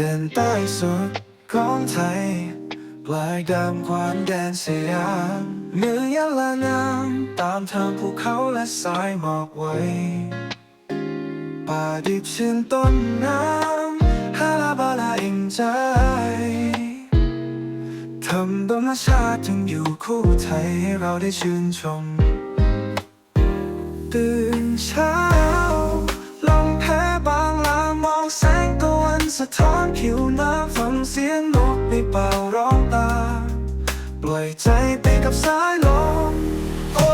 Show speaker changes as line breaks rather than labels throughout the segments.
เดินใต้สุดของไทยปลายดำความแดนสยามเหนือยะลานามตามทางภูเขาและสายหมอกไว้ ป่าดิบชื้นต้นน้ำฮาลาบาลาอิงใจธรรมชาติจึงอยู่คู่ไทยให้เราได้ชื่นชมตื่นเช้า ท้อนผิวน้ำฟังเสียงนกในเป่าร้องตา ปล่อยใจไปกับสายลมโอ้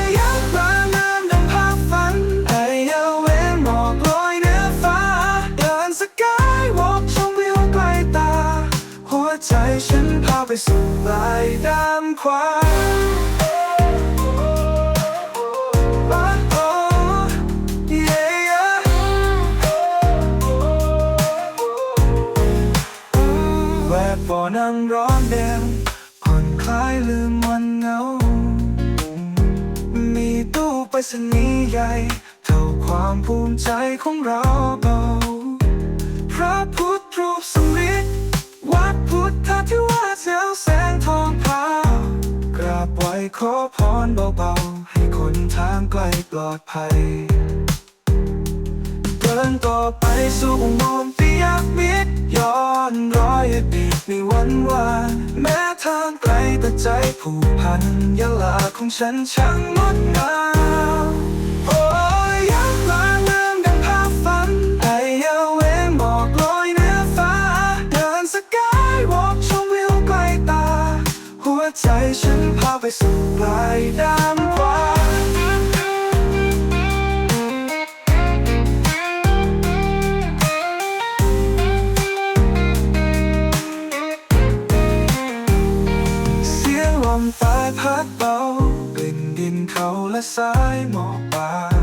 ยยักษ์รางามดังภาพฝันไอเยาเวนหมอกลอยเหนือฟ้า เดินสกายวอล์กชมวิวไกลตา หัวใจฉันพาไปสู่ปลายด้ามขวา น้ำร้อนแดงผ่อนคลายลืมวันเหงา มีตู้ไปรษณีย์ใหญ่ เท่าความภูมิใจของเราเบา พระพุทธรูปสำริดวัดพุทธทิวาสเซลแสงทองพากราบไหว้ขอพรเบาๆ ให้คนทางไกลปลอดภัย เดินต่อไปสู่อุโมงค์ที่ยากมิดย้อนรอ ยอดีตในวันวานแม้ทางไกลแต่ใจผูกพันยะลาของฉันช่างงดงามโอ้ยยังลางามดังภาพฝันไอเยาเวงหมอกลอยเหนือฟ้า เดินสกายวอล์กชมวิวไกลตา หัวใจฉันพาไปสู่ปลายดามขวา มตายพัดเบากลิ่นดินเขาและสายหมอกป่า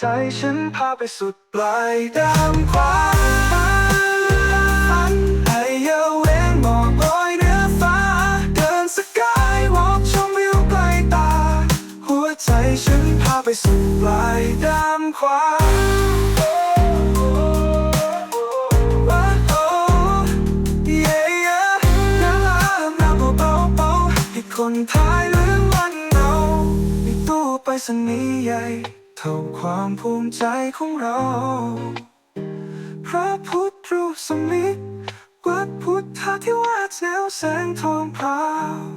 ใจฉันพาไปสุดปลายดามขวาฝันไอเยาเวนหมอกลอยเหนือฟ้า เดินสกายวอล์กชมวิวไกลตา หัวใจฉันพาไปสุดปลายดามขวาคนท้ายเรื่อวันเงามีตู้ไปรษณีย์ใหญ่ ท่าความภูมิใจของเรา พระพุทธรูปสำริดวัดพุทธทิวาสแนวแสงทองพราว